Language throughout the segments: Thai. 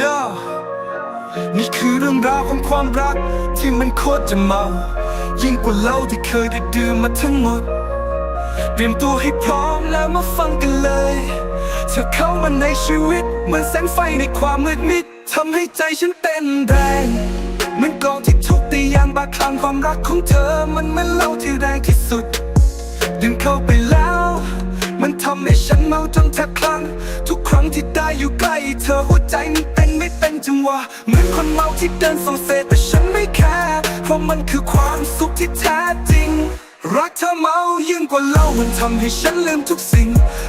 ยานี่คือเรื่องราวของความรักที่มันโคตรจะเมา ยิ่งกว่าเหล้าที่เคยได้ดื่มมาทั้งหมด เตรียมตัวให้พร้อมแล้วมาฟังกันเลยเธอเข้ามาในชีวิต เหมือนแสงไฟในความมืดมิดทำให้ใจฉันเต้นแรงเหมือนกลองที่ทุบตียางบาคลังความรักของเธอ มันเหมือนเหล้าที่แรงที่สุดดึงเข้าไปแล้ว มันทำให้ฉันเมาจนแทบคลั่งทุกครั้งที่ได้อยู่ใกล้เธอหัวใจมันเต้น จังหวะเหมือนคนเมาที่เดินส่งเสแต่ฉันไม่แคร์เพราะมันคือความสุขที่แท้จริง รักเธอเมายิ่งกว่าเหล้ามันทำให้ฉันลืมทุกสิ่ง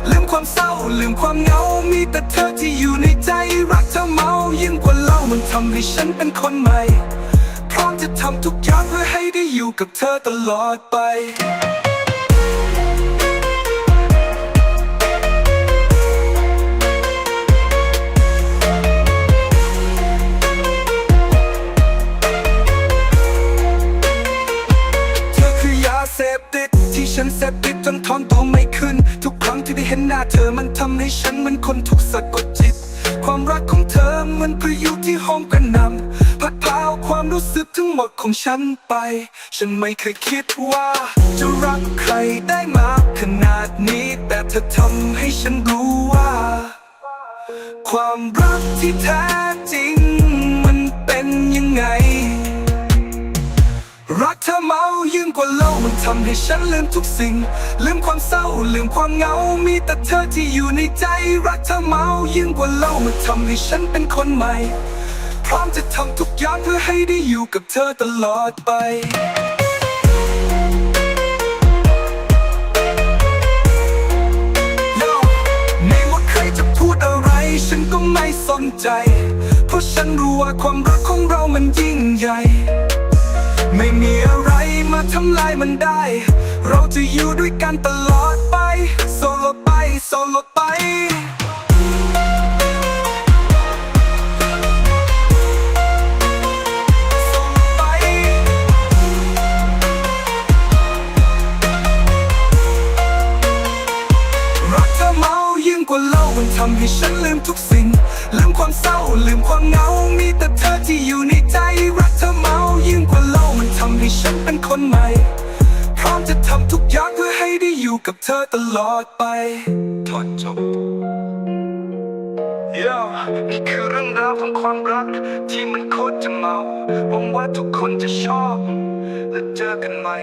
ลืมความเศร้าลืมความเหงา มีแต่เธอที่อยู่ในใจ รักเธอเมายิ่งกว่าเหล้ามันทำให้ฉันเป็นคนใหม่ พร้อมจะทำทุกอย่างเพื่อให้ได้อยู่กับเธอตลอดไป ฉันเสพติดจนทนตัวไม่ขึ้น ทุกครั้งที่ได้เห็นหน้าเธอมันทำให้ฉันเหมันคนถูกสะกดจิต ความรักของเธอเหมันพายุที่ห้องกระหนำพัดพาเอาความรู้สึกทั้งหมดของฉันไป ฉันไม่เคยคิดว่า จะรักใครได้มากขนาดนี้ แต่เธอทำให้ฉันรู้ว่า ความรักที่แท้ เธอเมายิ่งกว่าเหล้ามันทำให้ฉันลืมทุกสิ่ง ลืมความเศร้าลืมความเหงา มีแต่เธอที่อยู่ในใจรักเธอเมายิ่งกว่าเหล้ามันทำให้ฉันเป็นคนใหม่ พร้อมจะทำทุกอย่างเพื่อให้ได้อยู่กับเธอตลอดไป Yo ไม่ว่าใครจะพูดอะไรฉันก็ไม่สนใจ เพราะฉันรู้ว่าความรักของเรามันยิ่งใหญ่ ไม่มีอะไรมาทำลายมันได้ เราจะอยู่ด้วยกันตลอดไป โซโลไป โซโลไปโซลไปรักเธอเมายิ่งกว่าเหล้ามันทำให้ฉันลืมทุกสิ่ง ลืมความเศร้า ลืมความเหงา มีแต่เธอที่อยู่ใน คนใหม่พร้อมจะทำทุกอย่างเพื่อให้ได้อยู่กับเธอตลอดไปถอดจบ Yo นี่คือเรื่องราวของความรักที่มันโคตรจะเมาหวังว่าทุกคนจะชอบ และเจอกันใหม่